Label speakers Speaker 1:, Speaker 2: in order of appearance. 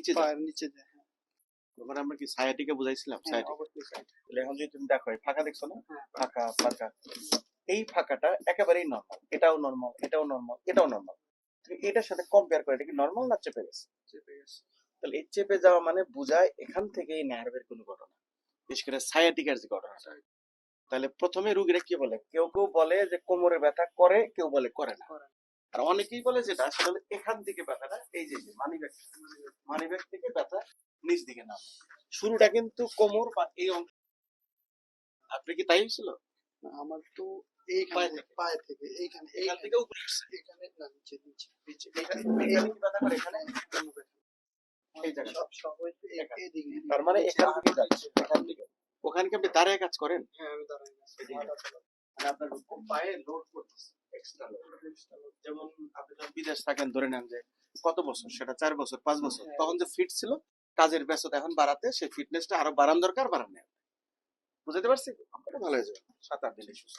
Speaker 1: নিচে যায়
Speaker 2: নিচে যায় হ্যাঁ,
Speaker 1: তখন আমরা কি সায়াটিকে বুঝাইছিলাম?
Speaker 2: হ্যাঁ, side।
Speaker 1: তাহলে এখন যদি তুমি দেখো ফাঁকা দেখছ না?
Speaker 2: হ্যাঁ।
Speaker 1: ফাঁকা। ফাঁকা এই ফাঁকাটা একেবারেই নর্মাল এটাও নর্মাল এটাও নর্মাল এটাও নর্মাল তুমি এটার সাথে কম্পেয়ার করে এটা কি নর্মাল না চেপে গেছে?
Speaker 2: চেপে গেছে।
Speaker 1: তাহলে এই চেপে যাওয়া মানে বোঝায় এখান থেকে এই নার্ভের কোনো ঘটনা। বিশেষ করে সায়াটিকার যে ঘটনাটা। তাহলে প্রথমে রুগীরা কি বলে? কেউ কেউ বলে যে কোমরে ব্যথা করে কেউ বলে করে না। আর অনেকেই বলে যেটা হলো এখান থেকে ব্যথাটা এই যে মানি ব্যাগ মানি ব্যাগ থেকে ব্যথা নিচ দিকে নামে। শুরুটা কিন্তু কোমর বা এই অংশ আপনি কি তাই হয়েছিল?
Speaker 2: আমার তো এইখানে
Speaker 1: পায়ে থেকে।
Speaker 2: এইখানে
Speaker 1: এখান থেকে উপরে
Speaker 2: এখানে না নিচে নিচে নিচে।
Speaker 1: এখানে এখানে ব্যথা করে? এখানে? এই জায়গায়।
Speaker 2: সব সব হচ্ছে এই-
Speaker 1: এখানে।
Speaker 2: এইদিকে
Speaker 1: তার মানে এখান থেকে যাচ্ছে। এখান থেকে। ওখানে কি আপনি দাঁড়িয়ে কাজ করেন?
Speaker 2: হ্যাঁ আমি।
Speaker 1: মানে আপনার পায়ে লোড করতেছে এক্সট্রা লোড যেমন আপনি যখন বিদেশ থাকেন ধরে নেন যে কত বছর? সেটা চার বছর পাঁচ বছর।
Speaker 2: হ্যাঁ।
Speaker 1: তখন যে ফিট ছিল কাজের ব্যস্ততা এখন বাড়াতে সেই ফিটনেসটা আরও বাড়ান দরকার বাড়ানো বুঝতে পারছি? ভালো হয়ে যাবে সাত আট দিনে সুস্থ।